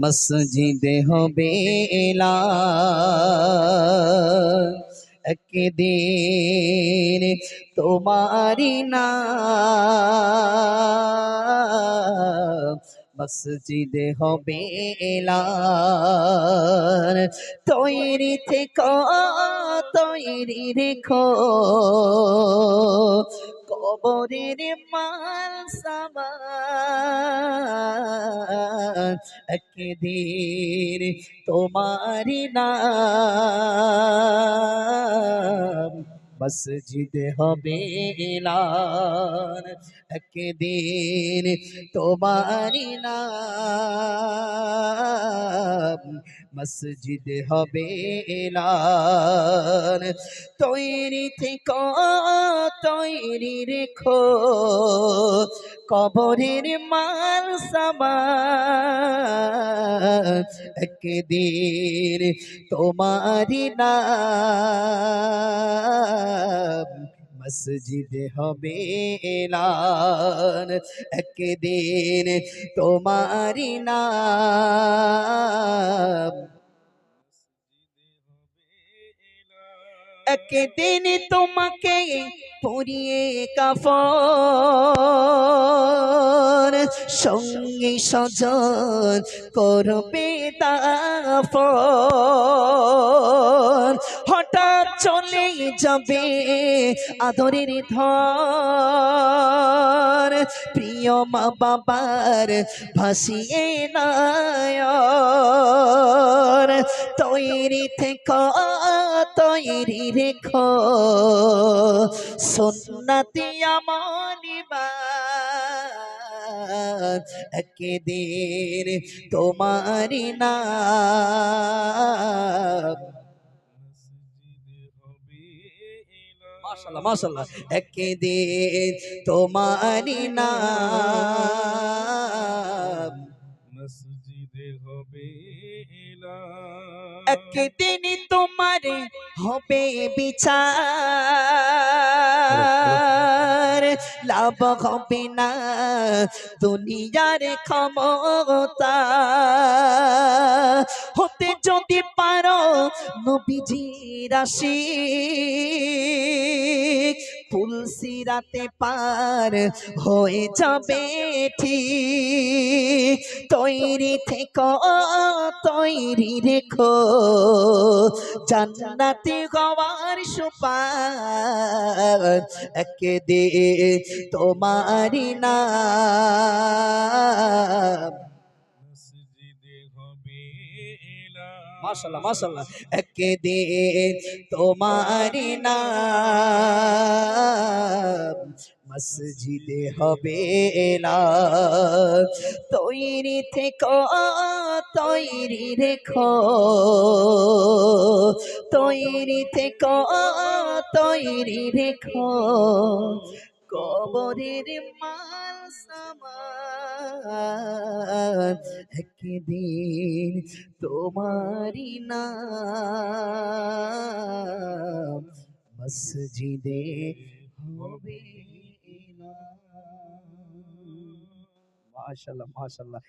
মসজিদে হবে এলা একদিন তোমারি না মসজিদে হবে এলান তৈরি থেকে তৈরি রেখো কবরের মাল সামান একদিন তোমারি নাম মসজিদ হবে এলান। একদিন তোমারি নাম মসজিদ হবে এলান। তৈরি থেকে, তৈরি রেখো কবরের মাল সামান একদিন তোমারি নাম মসজিদ হবে এলান। একদিন তোমারি নাম একদিন তোমাকে পরিয়ে কাফন সঙ্গে সজন করবে দাফন হঠাৎ চলে যাবে আদরের ধর প্রিয় মা বাবার ভাসিয়ে নায়র তৈরি থেকে তৈরি রেখো। সুন্নতি আমলিবান একদিন তোমারি না মাশাল্লাহ একদিন তোমারি নাম। একদিন তোমার হবে বিচার। লাভ হবে না দুনিয়ার ক্ষমতা। হতে যদি পারো নবীজি রাশি তুলসিরাতে পার হয়ে যাবে ঠিক। তৈরি থেকো, তৈরি রেখো। জান্নাতি হওয়ার সুপার একে দে তোমারি নাম। মাশাল্লাহ মাশাল্লাহ একদিন তোমারি নাম, মসজিদে হবে এলান তৈরি থেকো, তৈরি রেখো। তৈরি থেকো, তৈরি রেখো। কবরের মাল সামান একদিন তোমারি না মসজিদে হবে মাশাল্লাহ মাশাল্লাহ।